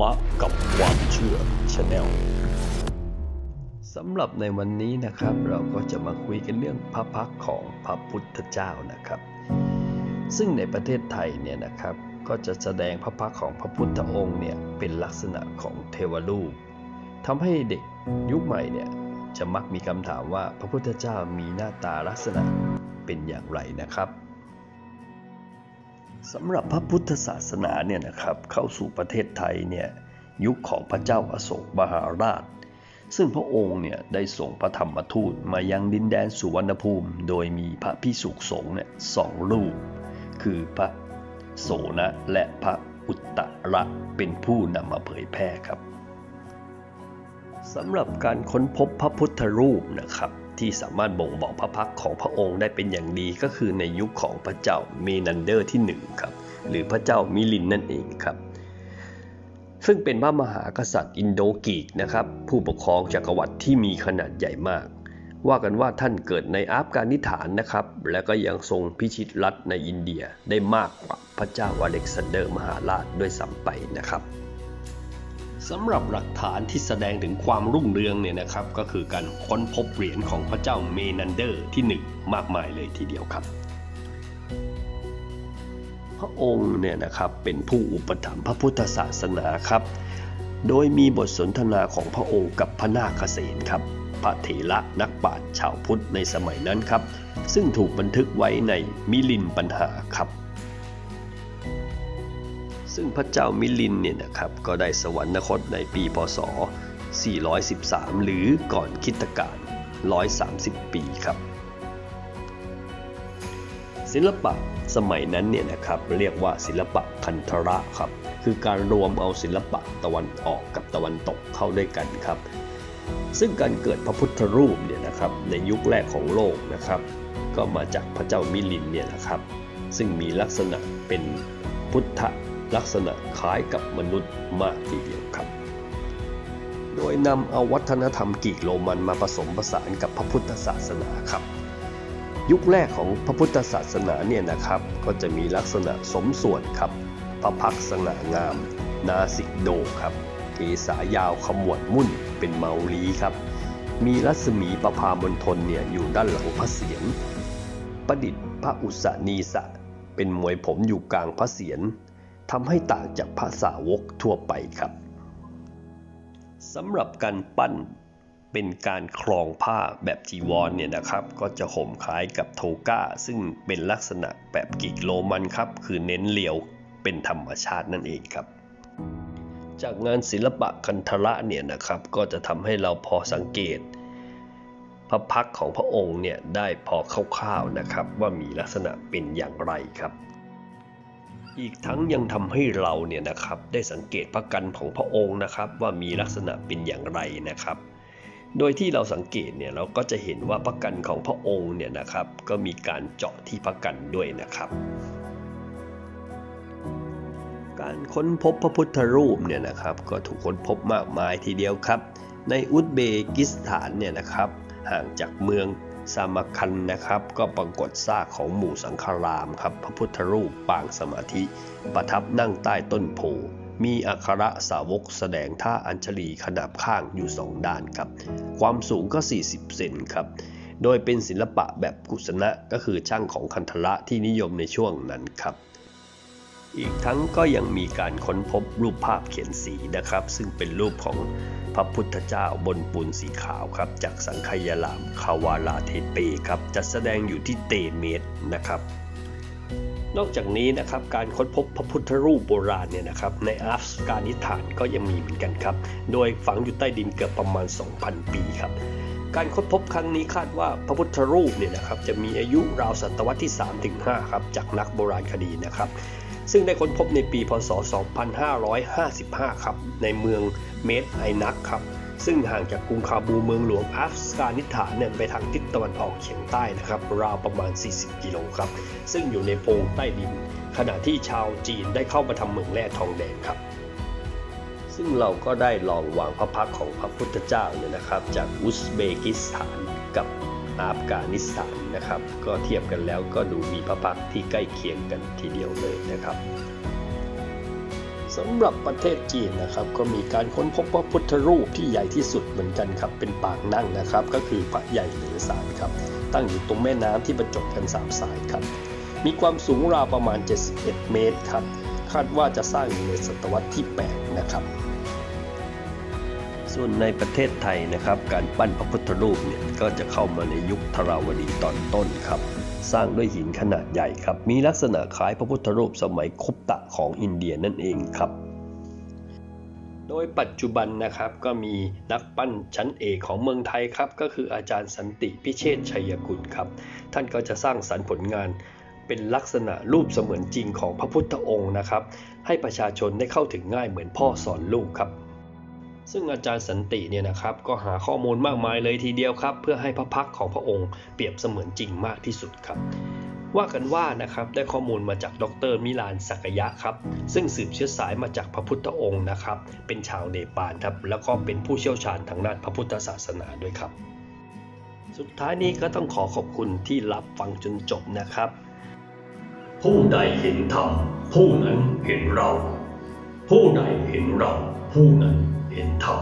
มะกับความเชื่อชาแนลสำหรับในวันนี้นะครับ เราก็จะมาคุยกันเรื่องพระพักของพระพุทธเจ้านะครับ ซึ่งในประเทศไทยเนี่ยนะครับ ก็จะแสดงพระพักของพระพุทธองค์เนี่ยเป็นลักษณะของเทวรูปทำให้เด็กยุคใหม่เนี่ยจะมักมีคำถามว่าพระพุทธเจ้ามีหน้าตาลักษณะเป็นอย่างไรนะครับ สำหรับพระพุทธศาสนาเนี่ยนะครับเข้าสู่ประเทศไทยเนี่ยยุคของพระเจ้าอโศกมหาราช ซึ่งพระองค์เนี่ยได้ส่งพระธรรมทูตมายังดินแดนสุวรรณภูมิ โดยมีพระพิสุสงฆ์เนี่ยสองรูป คือพระโสนะและพระอุตตระเป็นผู้นำมาเผยแพร่ครับสำหรับการค้นพบพระพุทธรูปนะครับ ที่สามารถบ่งบอกพระพักของพระองค์ได้เป็นอย่างดีก็คือในยุคของพระเจ้าเมนันเดอร์ที่หนึ่งครับหรือพระเจ้ามิลินนั่นเองครับซึ่งเป็นพระมหากษัตริย์อินโดกีกนะครับผู้ปกครองจักรวรรดิที่มีขนาดใหญ่มาก ว่ากันว่าท่านเกิดในอัฟกานิสถานนะครับ และก็ยังทรงพิชิตรัฐในอินเดียได้มากกว่าพระเจ้าอเล็กซานเดอร์มหาราชด้วยซ้ำไปนะครับ สำหรับหลักฐานที่แสดงถึงความรุ่งเรืองเนี่ยนะครับ ก็คือการค้นพบเหรียญของพระเจ้าเมนันเดอร์ที่หนึ่งมากมายเลยทีเดียวครับ พระองค์เนี่ยนะครับเป็นผู้อุปถัมภ์พระพุทธศาสนาครับ โดยมีบทสนทนาของพระองค์กับพระนาคเษนครับ พระเถระนักปราชญ์ชาวพุทธในสมัยนั้นครับ ซึ่งถูกบันทึกไว้ในมิลินปัญหาครับ ซึ่งพระเจ้ามิลินเนี่ยนะครับก็ได้สวรรคตในปีพศ 413 หรือก่อนคริตกาล130 ปีครับ ศิลปะสมัยนั้นเนี่ยนะครับเรียกว่าศิลปะคันธระครับ คือการรวมเอาศิลปะตะวันออกกับตะวันตกเข้าด้วยกันครับ ซึ่งการเกิดพระพุทธรูปเนี่ยนะครับในยุคแรกของโลกนะครับ ก็มาจากพระเจ้ามิลินเนี่ยนะครับ ซึ่งมีลักษณะเป็นพุทธ ลักษณะคล้ายกับมนุษย์มากทีเดียวครับ โดยนำเอาวัฒนธรรมกรีกโรมันมาผสมผสานกับพระพุทธศาสนาครับ ยุคแรกของพระพุทธศาสนาเนี่ยนะครับ ก็จะมีลักษณะสมส่วนครับ พระพักสง่างาม นาสิกโดครับเกษายาวขมวดมุ่นเป็นเมาลีครับ มีรัศมีประพามณฑลเนี่ยอยู่ด้านหลังพระเศียรประดิษฐ์พระอุสนีสะ เป็นมวยผมอยู่กลางพระเศียร ทำให้ต่างจากพระสาวกทั่วไปครับสำหรับการปั้นเป็นการคลองผ้าแบบจีวรเนี่ยนะครับ ก็จะห่มคล้ายกับโทก้า ซึ่งเป็นลักษณะแบบกรีกโรมันครับ คือเน้นเรียวเป็นธรรมชาตินั่นเองครับ จากงานศิลปะคันธระเนี่ยนะครับ ก็จะทำให้เราพอสังเกต พระพักของพระองค์เนี่ยได้พอคร่าวๆนะครับ ว่ามีลักษณะเป็นอย่างไรครับ อีกทั้งยังทำให้เราเนี่ยนะครับได้สังเกตพระกันของพระองค์นะครับ ว่ามีลักษณะเป็นอย่างไรนะครับ โดยที่เราสังเกตเนี่ยเราก็จะเห็นว่าพระกันของพระองค์เนี่ยนะครับ ก็มีการเจาะที่พระกันด้วยนะครับ การค้นพบพระพุทธรูปเนี่ยนะครับ ก็ถูกค้นพบมากมายทีเดียวครับ ในอุซเบกิสถานเนี่ยนะครับห่างจากเมือง สามคันนะครับ ก็ปรากฏซากของหมู่สังฆารามครับ พระพุทธรูปปางสมาธิ ประทับนั่งใต้ต้นโพมีอัคระสาวกแสดงท่าอัญชลีขนาบข้างอยู่สองด้านครับ ความสูงก็ 40 เซนครับ โดยเป็นศิลปะแบบกุศนะก็คือช่างของคันธระที่นิยมในช่วงนั้นครับ อีกทั้งก็ยังมีการค้นพบรูปภาพเขียนสีนะครับ ซึ่งเป็นรูปของ พระพุทธเจ้าบนปูนสีขาวครับ จากสังขยลามคาวาลาเทเปครับจัดแสดงอยู่ที่เตเมตนะครับ นอกจากนี้นะครับการค้นพบพระพุทธรูปโบราณเนี่ยนะครับในอัฟกานิสถานก็ยังมีเหมือนกันครับ โดยฝังอยู่ใต้ดินเกือบประมาณ 2,000 ปีครับการค้นพบครั้งนี้คาดว่าพระพุทธรูปเนี่ยนะครับจะมีอายุราวศตวรรษที่ 3-5 ครับ จากนักโบราณคดีนะครับ ซึ่งได้ค้นพบในปีพศ 2555 ครับ ในเมืองเมดไอนักครับ ซึ่งห่างจากกรุงคาบูเมืองหลวงอัฟกานิสถานเนี่ยไปทางทิศตะวันออกเฉียงใต้นะครับ ราวประมาณ 40 กิโลครับ ซึ่งอยู่ในโพรงใต้ดิน ขณะที่ชาวจีนได้เข้ามาทำเมืองแร่ทองแดงครับซึ่งเราก็ได้ลองวางพระพักของพระพุทธเจ้าเนี่ยนะครับ จากอุซเบกิสถานกับ อัฟกานิสถานนะครับ ก็เทียบกันแล้วก็ดูมีพระพักที่ใกล้เคียงกันทีเดียวเลยนะครับสำหรับประเทศจีนนะครับก็มีการค้นพบพระพุทธรูปที่ใหญ่ที่สุดเหมือนกันครับ เป็นปางนั่งนะครับ ก็คือพระใหญ่เหนือสารครับ ตั้งอยู่ตรงแม่น้ำที่บรรจบกันสามสายครับ มีความสูงราวประมาณ 71 เมตรครับ คาดว่าจะสร้างอยู่ในศตวรรษที่ 8 นะครับ ส่วนในประเทศไทยนะครับ การปั้นพระพุทธรูปเนี่ยก็จะเข้ามาในยุคธราวดีตอนต้นครับ สร้างด้วยหินขนาดใหญ่ครับ มีลักษณะคล้ายพระพุทธรูปสมัยคุปตะของอินเดียนั่นเองครับ โดยปัจจุบันนะครับก็มีนักปั้นชั้นเอกของเมืองไทยครับ ก็คืออาจารย์สันติพิเชษชัยกุลครับ ท่านก็จะสร้างสรรค์ผลงานเป็นลักษณะรูปเสมือนจริงของพระพุทธองค์นะครับ ให้ประชาชนได้เข้าถึงง่ายเหมือนพ่อสอนลูกครับ ซึ่งอาจารย์สันติเนี่ยนะครับก็หาข้อมูลมากมายเลยทีเดียวครับ เพื่อให้พระพักของพระองค์เปรียบเสมือนจริงมากที่สุดครับ ว่ากันว่านะครับได้ข้อมูลมาจากดรมิลานสักยะครับ ซึ่งสืบเชื้อสายมาจากพระพุทธองค์นะครับ เป็นชาวเนปาลครับแล้วก็เป็นผู้เชี่ยวชาญทางด้านพระพุทธศาสนาด้วยครับ สุดท้ายนี้ก็ต้องขอขอบคุณที่รับฟังจนจบนะครับ ผู้ใดเห็นธรรมผู้นั้นเห็นเรา ผู้ใดเห็นเราผู้นั้น เห็นธรรม